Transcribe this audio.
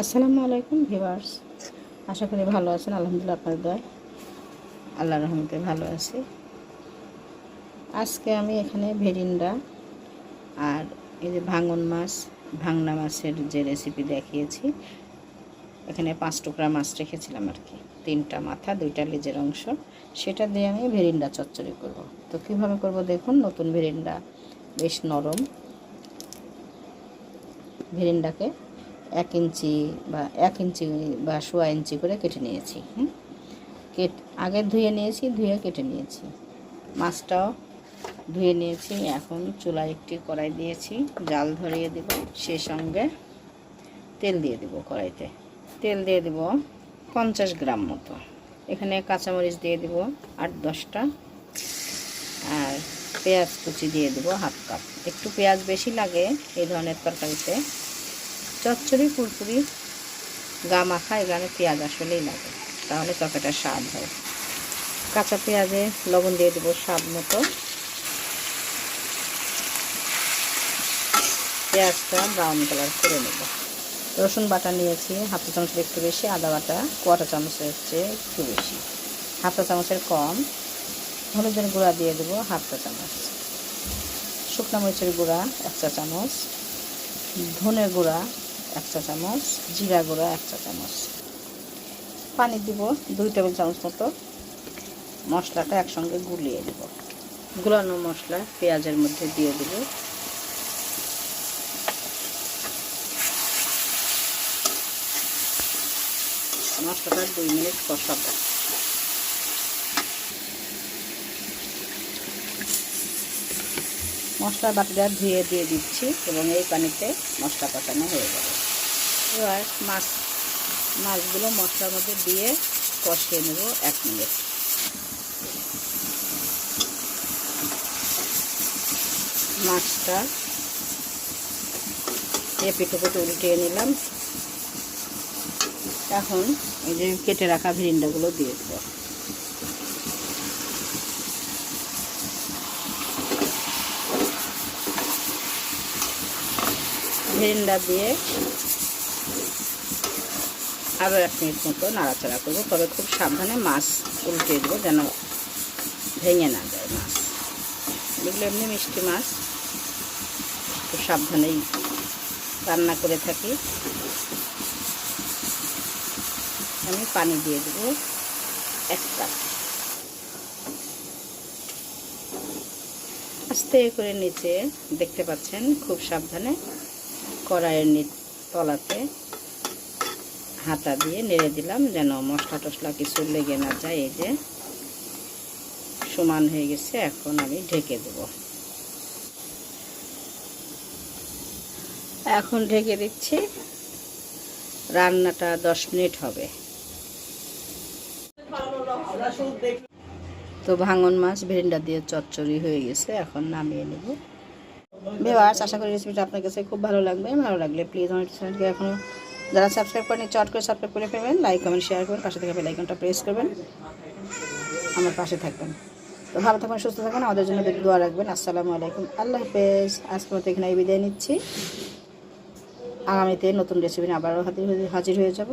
আসসালামু আলাইকুম ভিউয়ার্স। আশা করি ভালো আছেন, আলহামদুলিল্লাহ আপনার দয় আল্লাহ রহমতে ভালো আছি। আজকে আমি এখানে ভেরিন্ডা আর এই যে ভাঙন মাছ ভাংনা মাছের যে রেসিপি দেখিয়েছি, এখানে পাঁচ টুকরা মাছ রেখেছিলাম আর কি। তিনটা মাথা, দুইটা লেজের অংশ। সেটা দিয়ে আমি ভেরিন্ডা চচ্চড়ি করব। তো কীভাবে করব দেখুন, নতুন ভেরিন্ডা বেশ নরম। ভেরিন্ডাকে এক ইঞ্চি বা এক ইঞ্চি বা সোয়া ইঞ্চি করে কেটে নিয়েছি, হুম? কেট আগে ধুয়ে নিয়েছি, ধুয়ে কেটে নিয়েছি। মাছটাও ধুয়ে নিয়েছি, এখন চুলায় একটি কড়াই দিয়েছি, জাল ধরিয়ে দেব, সে সঙ্গে তেল দিয়ে দেব কড়াইতে। তেল দিয়ে দেব পঞ্চাশ গ্রাম মতো। এখানে কাঁচামরিচ দিয়ে দেব আট দশটা আর পেঁয়াজ কুচি দিয়ে দেব হাফ কাপ। একটু পেঁয়াজ বেশি লাগে এই ধরনের তরকারিতে। চচ্চড়ি পুরপুরি গা মাখা এখানে পেঁয়াজ আসলেই লাগে। তাহলে তরকারিটা স্বাদ হয়। কাঁচা পেঁয়াজে লবণ দিয়ে দেবো স্বাদ মতো। পেঁয়াজটা ব্রাউন কালার করে নেব। রসুন বাটা নিয়েছি, হাফ চামচের একটু বেশি, আদা বাটা, কোয়াটা চামচের চেয়ে একটু বেশি। হাফ চা চামচের কম। হলুদের গুঁড়া দিয়ে দেবো হাফ চা চামচ। শুকনো মরিচের গুঁড়া, এক চা চামচ। ধনের গুঁড়া এক চা চামচ, জিরা গুঁড়া এক চা চামচ। পানি দিব দুই টেবিল চামচ মতো। মশলাটা একসঙ্গে গুলিয়ে দেব। গুলানো মশলা পেঁয়াজের মধ্যে দিয়ে দেব। মশলাটা দুই মিনিট কষাবো। মশলার বাটিটা ধুয়ে দিয়ে দিচ্ছি এবং এই পানিতে মশলা কষানো হয়ে যাবে এবার মাছ, মাছগুলো মশলার মধ্যে দিয়ে কষিয়ে নেব এক মিনিট। মাছটা এপিটো পেটে উল্টিয়ে নিলাম। এখন এই যে কেটে রাখা ভিরিন্ডাগুলো দিয়ে দেবো। ভেরিন্ডা দিয়ে আরও এক মিনিট মতো নাড়াচাড়া করব, তবে খুব সাবধানে মাছ উল্টে দেবো যেন ভেঙে না যায় মাছ। এগুলো এমনি মিষ্টি মাছ, খুব সাবধানেই রান্না করে থাকি। আমি পানি দিয়ে দেবো এক কাপ। আস্তে করে নিচে, দেখতে পাচ্ছেন, খুব সাবধানে কড়াইয়ের তলাতে হাতা দিয়ে নেড়ে দিলাম, যেন মশলা টশলা কিছু লেগে না যায়। এই যে সমান হয়ে গেছে, এখন আমি ঢেকে দেব। এখন ঢেকে দিচ্ছি। রান্নাটা দশ মিনিট হবে। তো ভাঙন মাছ ভেন্ডা দিয়ে চচ্চড়ি হয়ে গেছে, এখন নামিয়ে নেব। বেবাস আশা করি রেসিপিটা আপনার কাছে খুব ভালো লাগবে, ভালো লাগলে প্লিজ আমার চ্যানেলকে এখনও যারা সাবস্ক্রাইব করেনি চট করে সাবস্ক্রাইব করে ফেলবেন লাইক কমেন্ট শেয়ার করবেন, পাশে থেকে বেলাইকনটা প্রেস করবেন, আমার পাশে থাকবেন। তো ভালো থাকবেন, সুস্থ থাকবেন, আমাদের জন্য দোয়া রাখবেন। আসসালামু আলাইকুম, আল্লাহ হাফেজ। আজকের মতো এখানে বিদায় নিচ্ছি। আগামীতে নতুন রেসিপি আবারও হাজির হয়ে যাব।